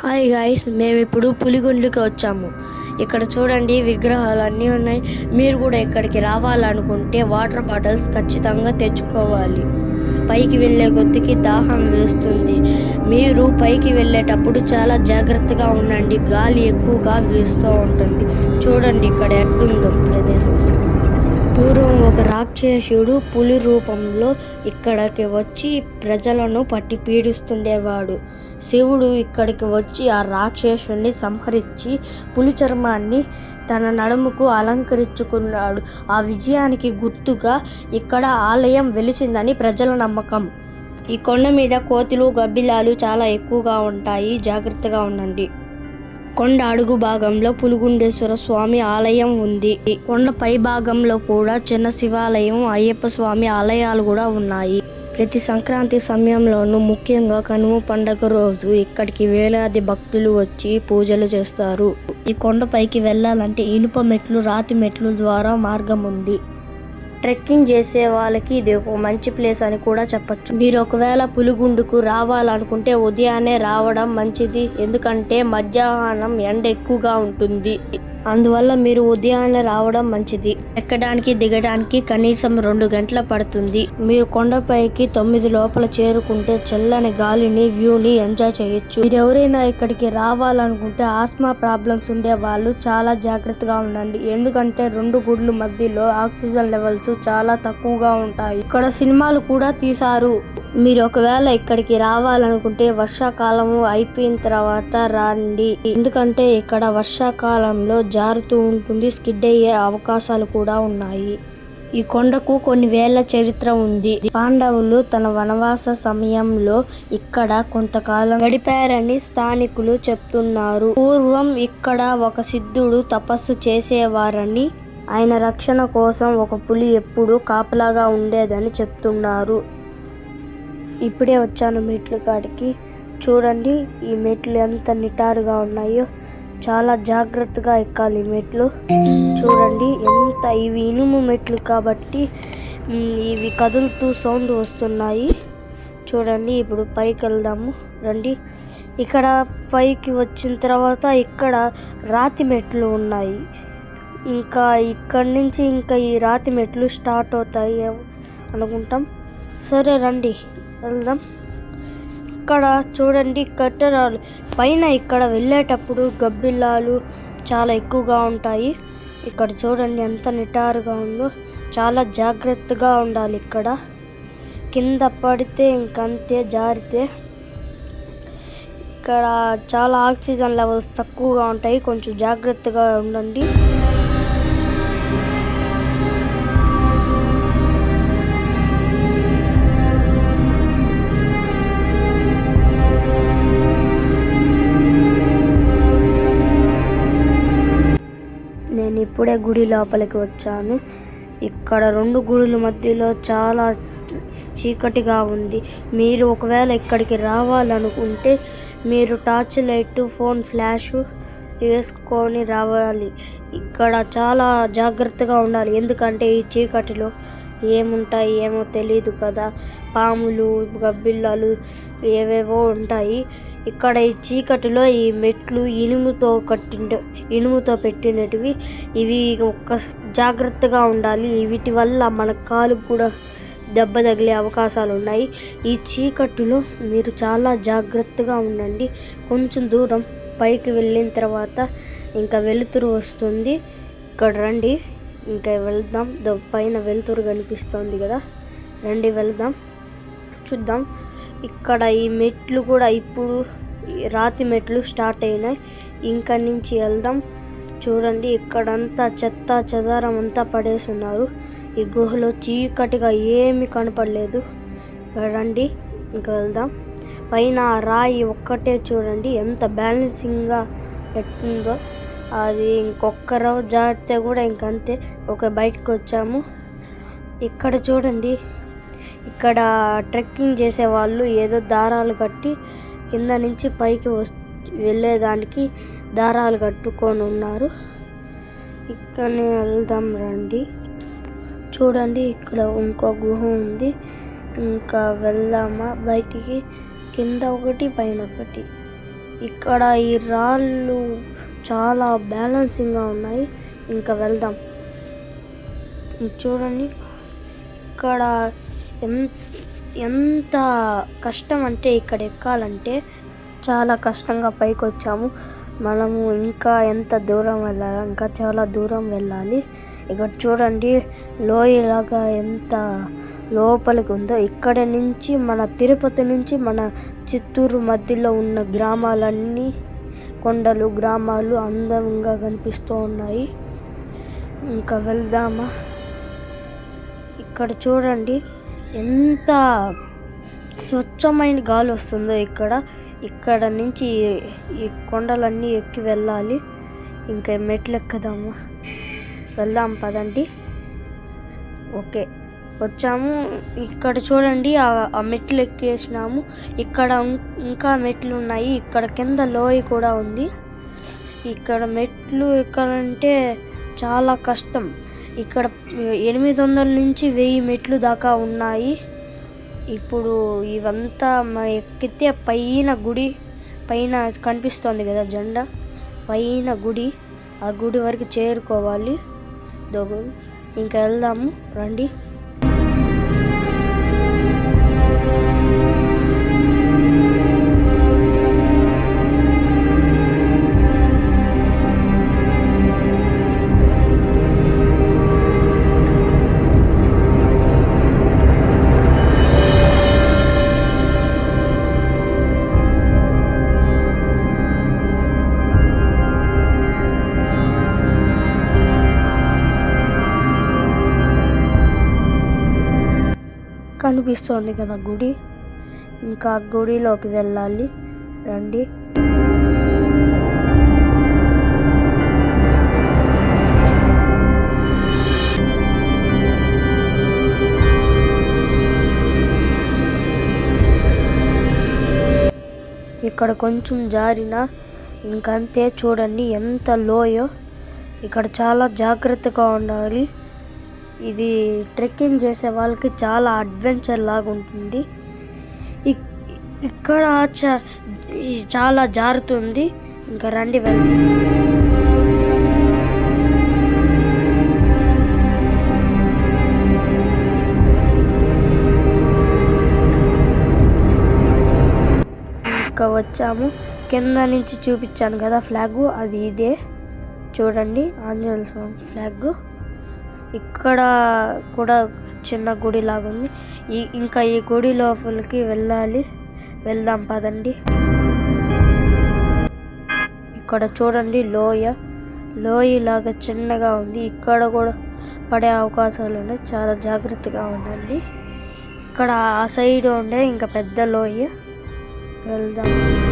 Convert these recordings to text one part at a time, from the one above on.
Hi guys మేము ఇప్పుడు పులిగుండ్లకి వచ్చాము. ఇక్కడ చూడండి విగ్రహాలు అన్నీ ఉన్నాయి. మీరు కూడా ఇక్కడికి రావాలనుకుంటే వాటర్ బాటిల్స్ ఖచ్చితంగా తెచ్చుకోవాలి. పైకి వెళ్ళే కొద్దికి దాహం వేస్తుంది. మీరు పైకి వెళ్ళేటప్పుడు చాలా జాగ్రత్తగా ఉండండి. గాలి ఎక్కువగా వీస్తూ ఉంటుంది. చూడండి ఇక్కడ ఎట్టుందో ప్రదేశం. పూర్వం ఒక రాక్షసుడు పులి రూపంలో ఇక్కడికి వచ్చి ప్రజలను పట్టి పీడిస్తుండేవాడు. శివుడు ఇక్కడికి వచ్చి ఆ రాక్షసుని సంహరించి పులి చర్మాన్ని తన నడుముకు అలంకరించుకున్నాడు. ఆ విజయానికి గుర్తుగా ఇక్కడ ఆలయం వెలిసిందని ప్రజల నమ్మకం. ఈ కొండ మీద కోతులు గబ్బిలాలు చాలా ఎక్కువగా ఉంటాయి. జాగ్రత్తగా ఉండండి. కొండ అడుగు భాగంలో పులుగుండేశ్వర స్వామి ఆలయం ఉంది. కొండ పై భాగంలో కూడా చిన్న శివాలయం అయ్యప్ప స్వామి ఆలయాలు కూడా ఉన్నాయి. ప్రతి సంక్రాంతి సమయంలోనూ ముఖ్యంగా కనుమ పండగ రోజు ఇక్కడికి వేలాది భక్తులు వచ్చి పూజలు చేస్తారు. ఈ కొండపైకి వెళ్ళాలంటే ఇనుప మెట్లు రాతి మెట్లు ద్వారా మార్గం ఉంది. ట్రెక్కింగ్ చేసే వాళ్ళకి ఇది ఒక మంచి ప్లేస్ అని కూడా చెప్పచ్చు. మీరు ఒకవేళ పులిగుండుకు రావాలనుకుంటే ఉదయాన్నే రావడం మంచిది. ఎందుకంటే మధ్యాహ్నం ఎండ ఎక్కువగా ఉంటుంది. అందువల్ల మీరు ఉదయాన్నే రావడం మంచిది. ఎక్కడానికి దిగడానికి కనీసం రెండు గంటల పడుతుంది. మీరు కొండపైకి తొమ్మిది లోపల చేరుకుంటే చల్లని గాలిని వ్యూని ఎంజాయ్ చేయొచ్చు. మీరు ఎవరైనా ఇక్కడికి రావాలనుకుంటే ఆస్మా ప్రాబ్లమ్స్ ఉండే వాళ్ళు చాలా జాగ్రత్తగా ఉండండి. ఎందుకంటే రెండు గుడ్ల మధ్యలో ఆక్సిజన్ లెవెల్స్ చాలా తక్కువగా ఉంటాయి. ఇక్కడ సినిమాలు కూడా తీశారు. మీరు ఒకవేళ ఇక్కడికి రావాలనుకుంటే వర్షాకాలము అయిపోయిన తర్వాత రండి. ఎందుకంటే ఇక్కడ వర్షాకాలంలో జారుతూ ఉంటుంది స్కిడ్ అయ్యే అవకాశాలు కూడా ఉన్నాయి. ఈ కొండకు కొన్ని వేల చరిత్ర ఉంది. పాండవులు తన వనవాస సమయంలో ఇక్కడ కొంతకాలం గడిపారని స్థానికులు చెప్తున్నారు. పూర్వం ఇక్కడ ఒక సిద్ధుడు తపస్సు చేసేవారని ఆయన రక్షణ కోసం ఒక పులి ఎప్పుడూ కాపలాగా ఉండేదని చెప్తున్నారు. ఇప్పుడే వచ్చాను మెట్లు కాడికి. చూడండి ఈ మెట్లు ఎంత నిటారుగా ఉన్నాయో. చాలా జాగ్రత్తగా ఎక్కాలి మెట్లు. చూడండి ఎంత ఇవి ఇనుము మెట్లు కాబట్టి ఇవి కదులుతూ సౌండ్ వస్తున్నాయి. చూడండి ఇప్పుడు పైకి వెళ్దాము. రండి. ఇక్కడ పైకి వచ్చిన తర్వాత ఇక్కడ రాతి మెట్లు ఉన్నాయి. ఇంకా ఇక్కడి నుంచి ఇంకా ఈ రాతి మెట్లు స్టార్ట్ అవుతాయి అనుకుంటాం. సరే రండి. వెళ్దాం. ఇక్కడ చూడండి కట్టడాలు. పైన ఇక్కడ వెళ్ళేటప్పుడు గబ్బిలాలు చాలా ఎక్కువగా ఉంటాయి. ఇక్కడ చూడండి ఎంత నిటారుగా ఉందో. చాలా జాగ్రత్తగా ఉండాలి ఇక్కడ. కింద పడితే ఇంకంతే జారితే. ఇక్కడ చాలా ఆక్సిజన్ లెవెల్స్ తక్కువగా ఉంటాయి. కొంచెం జాగ్రత్తగా ఉండండి. నేను ఇప్పుడే గుడి లోపలికి వచ్చాను. ఇక్కడ రెండు గుడుల మధ్యలో చాలా చీకటిగా ఉంది. మీరు ఒకవేళ ఇక్కడికి రావాలనుకుంటే మీరు టార్చ్ లైట్ ఫోన్ ఫ్లాష్ వేసుకొని రావాలి. ఇక్కడ చాలా జాగ్రత్తగా ఉండాలి. ఎందుకంటే ఈ చీకటిలో ఏముంటాయి ఏమో తెలియదు కదా. పాములు గబ్బిళ్ళలు ఏవేవో ఉంటాయి. ఇక్కడ ఈ చీకటిలో ఈ మెట్లు ఇనుముతో కట్టిన ఇనుముతో పెట్టినటివి. ఇవి ఒక్క జాగ్రత్తగా ఉండాలి. వీటి వల్ల మన కాలు కూడా దెబ్బ తగిలే అవకాశాలు ఉన్నాయి. ఈ చీకటిలో మీరు చాలా జాగ్రత్తగా ఉండండి. కొంచెం దూరం పైకి వెళ్ళిన తర్వాత ఇంకా వెలుతురు వస్తుంది. ఇక్కడ రండి. ఇంకా వెళ్దాం. పైన వెలుతురు కనిపిస్తోంది కదా. రండి వెళ్దాం. చూద్దాం. ఇక్కడ ఈ మెట్లు కూడా ఇప్పుడు రాతి మెట్లు స్టార్ట్ అయినాయి. ఇంకా నుంచి వెళ్దాం. చూడండి ఇక్కడంతా చెత్త చెదారం అంతా పడేస్తున్నారు. ఈ గుహలో చీకటిగా ఏమీ కనపడలేదు. రండి ఇంకా వెళ్దాం. పైన రాయి ఒక్కటే చూడండి ఎంత బ్యాలెన్సింగ్గా ఎట్టుందో. అది ఇంకొక్క రోజు జారితే కూడా ఇంకంతే. ఒక బయటకు వచ్చాము ఇక్కడ చూడండి. ఇక్కడ ట్రెక్కింగ్ చేసేవాళ్ళు ఏదో దారాలు కట్టి కింద నుంచి పైకి వస్ వెళ్ళేదానికి దారాలు కట్టుకొని ఉన్నారు. ఇక్కడనే వెళ్దాం రండి. చూడండి ఇక్కడ ఇంకో గుహ ఉంది. ఇంకా వెళ్దామా? బయటికి. కింద ఒకటి పైన ఒకటి. ఇక్కడ ఈ రాళ్ళు చాలా బ్యాలెన్సింగ్గా ఉన్నాయి. ఇంకా వెళ్దాం. చూడండి. ఇక్కడ ఎంత కష్టం అంటే ఇక్కడ ఎక్కాలంటే చాలా కష్టంగా పైకి వచ్చాము మనము ఇంకా ఎంత దూరం వెళ్ళాలి? ఇంకా చాలా దూరం వెళ్ళాలి. ఇక్కడ చూడండి లోయలాగా ఎంత లోపలికి ఉందో. ఇక్కడ నుంచి మన తిరుపతి నుంచి మన చిత్తూరు మధ్యలో ఉన్న గ్రామాలన్నీ కొండలు గ్రామాలు అందంగా కనిపిస్తూ ఉన్నాయి. ఇంకా వెళ్దామా? ఇక్కడ చూడండి ఎంత స్వచ్ఛమైన గాలి వస్తుందో ఇక్కడ. ఇక్కడ నుంచి ఈ- కొండలన్నీ ఎక్కి వెళ్ళాలి. ఇంకా మెట్లు ఎక్కదామా? వెళ్దాం పదండి. ఓకే. వచ్చాము. ఇక్కడ చూడండి ఆ మెట్లు ఎక్కేసినాము. ఇక్కడ ఇంకా మెట్లు ఉన్నాయి ఇక్కడ కింద లోయ కూడా ఉంది. ఇక్కడ మెట్లు ఎక్కాలంటే చాలా కష్టం. ఇక్కడ ఎనిమిది వందల నుంచి వెయ్యి మెట్లు దాకా ఉన్నాయి. ఇప్పుడు ఇవంతా ఎక్కితే పైన గుడి పైన కనిపిస్తోంది కదా జెండా. పైన గుడి ఆ గుడి వరకు చేరుకోవాలి. దొగు ఇంకా వెళ్దాము. రండి. చూపిస్తోంది కదా గుడి. ఇంకా గుడిలోకి వెళ్ళాలి. రండి. ఇక్కడ కొంచెం జారిన ఇంకంతే చూడండి ఎంత లోయో. ఇక్కడ చాలా జాగ్రత్తగా ఉండాలి. ఇది ట్రెక్కింగ్ చేసే వాళ్ళకి చాలా అడ్వెంచర్ లాగా ఉంటుంది. ఇక్- ఇక్కడ చ- చాలా జారుతుంది. ఇంకా రండి వెళ్ళి ఇంకా వచ్చాము. కింద నుంచి చూపించాను కదా ఫ్లాగ్ అది ఇదే. చూడండి ఆంజనేయ స్వామి ఫ్లాగ్. ఇక్కడ కూడా చిన్న గుడి లాగా ఉంది ఈ ఇంకా ఈ గుడి లోపలికి వెళ్ళాలి. వెళ్దాం పదండి. ఇక్కడ చూడండి లోయ. లోయ లాగా చిన్నగా ఉంది. ఇక్కడ కూడా పడే అవకాశాలు ఉన్నాయి. చాలా జాగ్రత్తగా ఉండండి. ఇక్కడ ఆ సైడ్ ఉండే ఇంకా పెద్ద లోయ. వెళ్దాం.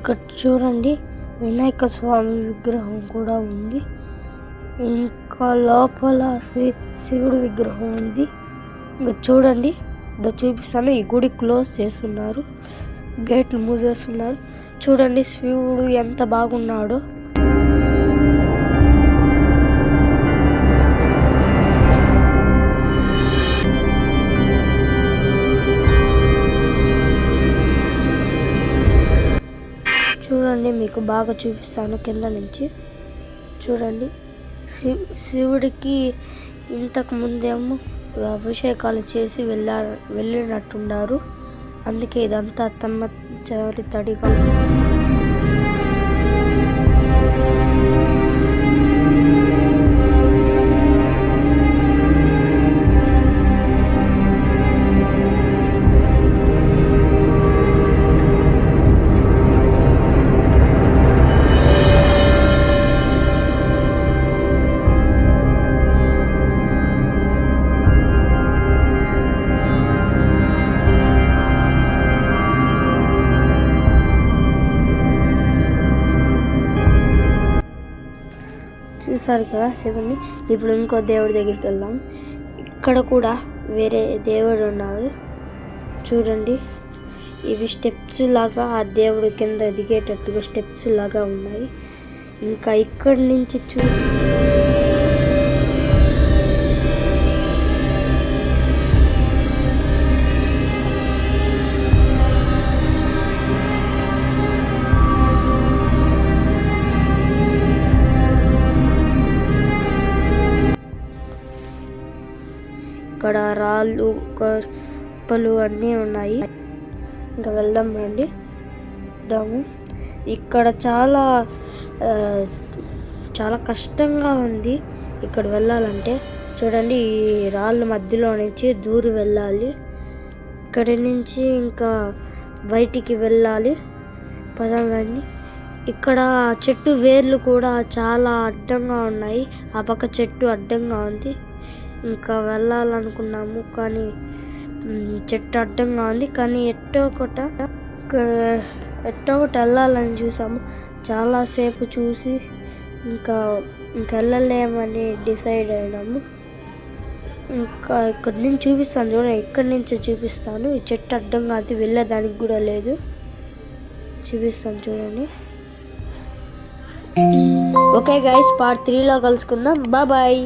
ఇక్కడ చూడండి. వినాయక స్వామి విగ్రహం కూడా ఉంది. ఇంకా లోపల శి- శివుడి విగ్రహం ఉంది. ఇంకా చూడండి. ఇంకా చూపిస్తాను. ఈ గుడి క్లోజ్ చేస్తున్నారు. గేట్లు మూసేస్తున్నారు. చూడండి శివుడు ఎంత బాగున్నాడో. మీకు బాగా చూపిస్తాను కింద నుంచి. చూడండి. శివు శివుడికి ఇంతకు ముందేమో అభిషేకాలు చేసి వెళ్ళా వెళ్ళినట్టున్నారు. అందుకే ఇదంతా తమ్మ చరి చూసారు కదా శివుని ఇప్పుడు ఇంకో దేవుడి దగ్గరికి వెళ్దాం. ఇక్కడ కూడా వేరే దేవుడు ఉన్నారు చూడండి. ఇవి స్టెప్స్ లాగా ఆ దేవుడు కింద దిగేటట్టుగా స్టెప్స్ లాగా ఉన్నాయి. ఇంకా ఇక్కడి నుంచి చూసి ఇక్కడ రాళ్ళు కప్పలు అన్నీ ఉన్నాయి. ఇంకా వెళ్దాం రండి. దాము. ఇక్కడ చాలా చాలా కష్టంగా ఉంది ఇక్కడ వెళ్ళాలంటే. చూడండి ఈ రాళ్ళ మధ్యలో నుంచి దూరి వెళ్ళాలి. ఇక్కడి నుంచి ఇంకా బయటికి వెళ్ళాలి. పదండి ఇక్కడ చెట్టు వేర్లు కూడా చాలా అడ్డంగా ఉన్నాయి. ఆ పక్క చెట్టు అడ్డంగా ఉంది. ఇంకా వెళ్ళాలనుకున్నాము కానీ చెట్టు అడ్డంగా ఉంది. కానీ ఎట్టో ఒకట ఎట్టో ఒకటి వెళ్ళాలని చూసాము. చాలాసేపు చూసి ఇంకా ఇంక వెళ్ళలేమని డిసైడ్ అయినాము. ఇంకా ఇక్కడ నుంచి చూపిస్తాను చూడండి ఇక్కడి నుంచి చూపిస్తాను. ఈ చెట్టు అడ్డంగా అది వెళ్ళేదానికి కూడా లేదు. చూపిస్తాను చూడండి. ఓకే గైస్ పార్ట్ త్రీలో కలుసుకుందాం. బాయ్